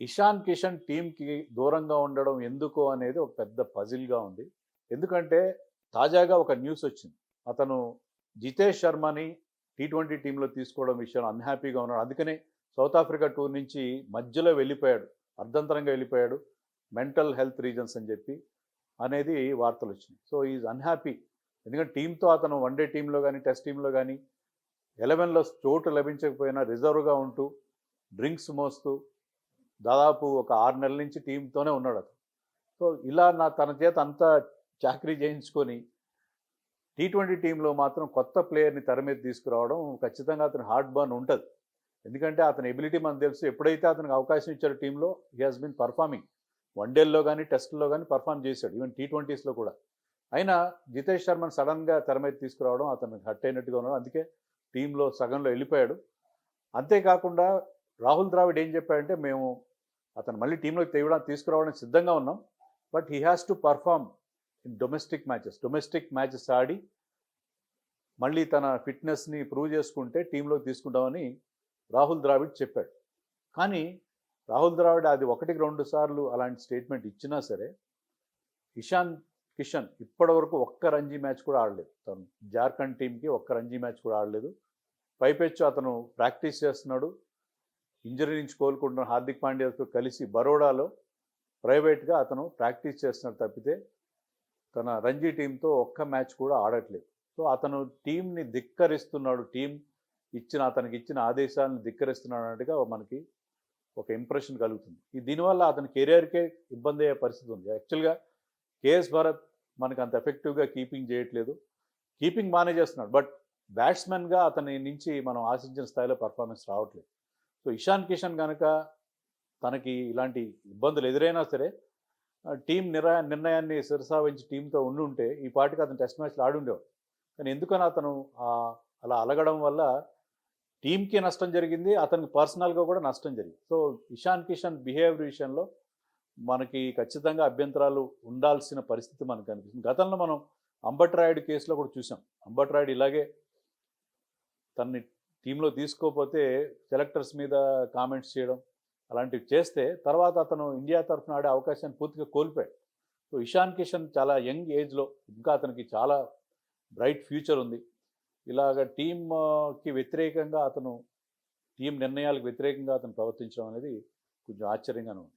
ఇషాన్ కిషన్ టీంకి దూరంగా ఉండడం ఎందుకు అనేది ఒక పెద్ద పజిల్గా ఉంది. ఎందుకంటే తాజాగా ఒక న్యూస్ వచ్చింది. అతను జితేష్ శర్మని టీ ట్వంటీ టీంలో తీసుకోవడం విషయంలో అన్హ్యాపీగా ఉన్నాడు. అందుకనే సౌత్ ఆఫ్రికా టూర్ నుంచి మధ్యలో వెళ్ళిపోయాడు. అర్ధంతరంగా వెళ్ళిపోయాడు. మెంటల్ హెల్త్ రీజన్స్ అని చెప్పి అనేది వార్తలు వచ్చినాయి. సో ఈజ్ అన్హ్యాపీ ఎందుకంటే టీంతో అతను వన్డే టీంలో కానీ టెస్ట్ టీంలో కానీ ఎలెవెన్లో చోటు లభించకపోయినా రిజర్వ్గా ఉంటూ డ్రింక్స్ మోస్తూ దాదాపు ఒక ఆరు నెలల నుంచి టీంతోనే ఉన్నాడు అతను. సో ఇలా నా తన చేత అంతా చాకరీ చేయించుకొని టీ ట్వంటీ టీంలో మాత్రం కొత్త ప్లేయర్ని తెర మీద తీసుకురావడం ఖచ్చితంగా అతని హార్డ్ బర్న్ ఉంటుంది. ఎందుకంటే అతని ఎబిలిటీ మనకు తెలుసు. ఎప్పుడైతే అతనికి అవకాశం ఇచ్చారో టీంలో హీ హాస్ బీన్ పర్ఫార్మింగ్. వన్డేల్లో కానీ టెస్ట్లో కానీ పర్ఫామ్ చేశాడు. ఈవెన్ టీ ట్వంటీస్లో కూడా. అయినా జితేష్ శర్మని సడన్గా తెర మీద తీసుకురావడం అతనికి హట్ అయినట్టుగా ఉన్నాడు. అందుకే టీంలో సగంలో వెళ్ళిపోయాడు. అంతేకాకుండా రాహుల్ ద్రావిడ్ ఏం చెప్పాడంటే మేము అతను మళ్ళీ టీంలోకి తేవడానికి తీసుకురావడానికి సిద్ధంగా ఉన్నాం but he has to perform in domestic matches. Domestic matches ఆడి మళ్ళీ తన ఫిట్నెస్ని ప్రూవ్ చేసుకుంటే టీంలోకి తీసుకుంటామని రాహుల్ ద్రావిడ్ చెప్పాడు. కానీ రాహుల్ ద్రావిడ్ అది ఒకటికి రెండు సార్లు అలాంటి స్టేట్మెంట్ ఇచ్చినా సరే ఇషాన్ కిషన్ ఇప్పటివరకు ఒక్క రంజీ మ్యాచ్ కూడా ఆడలేదు. తను జార్ఖండ్ టీంకి ఒక్క రంజీ మ్యాచ్ కూడా ఆడలేదు. పైపెచ్చు అతను ప్రాక్టీస్ చేస్తున్నాడు. ఇంజరీ నుంచి కోలుకుంటున్న హార్దిక్ పాండ్యాతో కలిసి బరోడాలో ప్రైవేట్గా అతను ప్రాక్టీస్ చేస్తున్నాడు తప్పితే తన రంజీ టీంతో ఒక్క మ్యాచ్ కూడా ఆడట్లేదు. సో అతను టీంని ధిక్కరిస్తున్నాడు. టీం ఇచ్చిన అతనికి ఇచ్చిన ఆదేశాలను ధిక్కరిస్తున్నాడు అన్నట్టుగా మనకి ఒక ఇంప్రెషన్ కలుగుతుంది. ఈ దీనివల్ల అతని కెరియర్కే ఇబ్బంది అయ్యే పరిస్థితి ఉంది. యాక్చువల్గా కేఎస్ భారత్ మనకు అంత ఎఫెక్టివ్గా కీపింగ్ చేయట్లేదు. కీపింగ్ బాగానే చేస్తున్నాడు. బట్ బ్యాట్స్మెన్గా అతని నుంచి మనం ఆశించిన స్థాయిలో పర్ఫార్మెన్స్ రావట్లేదు. సో ఇషాన్ కిషన్ కనుక తనకి ఇలాంటి ఇబ్బందులు ఎదురైనా సరే ఆ, టీం నిరా నిర్ణయాన్ని శిరసావించి టీంతో ఉండి ఉంటే ఈ పాటికి అతను టెస్ట్ మ్యాచ్లు ఆడుండేవాడు. కానీ ఎందుకని అతను అలా అలగడం వల్ల టీంకి నష్టం జరిగింది అతనికి పర్సనల్గా కూడా నష్టం జరిగింది. సో ఇషాన్ కిషన్ బిహేవియర్ విషయంలో మనకి ఖచ్చితంగా అభ్యంతరాలు ఉండాల్సిన పరిస్థితి మనకు అనిపిస్తుంది గతంలో మనం అంబట్ రాయుడు కేసులో కూడా చూసాం. అంబట్ రాయుడు ఇలాగే తన్ని టీంలో తీసుకోకపోతే సెలెక్టర్స్ మీద కామెంట్స్ చేయడం అలాంటివి చేస్తే తర్వాత అతను ఇండియా తరఫున ఆడే అవకాశాన్ని పూర్తిగా కోల్పోయాడు. సో ఇషాన్ కిషన్ చాలా యంగ్ ఏజ్లో ఇంకా అతనికి చాలా బ్రైట్ ఫ్యూచర్ ఉంది. ఇలాగ టీంకి వ్యతిరేకంగా అతను టీం నిర్ణయాలకు వ్యతిరేకంగా అతను ప్రవర్తించడం అనేది కొంచెం ఆశ్చర్యంగానే ఉంది.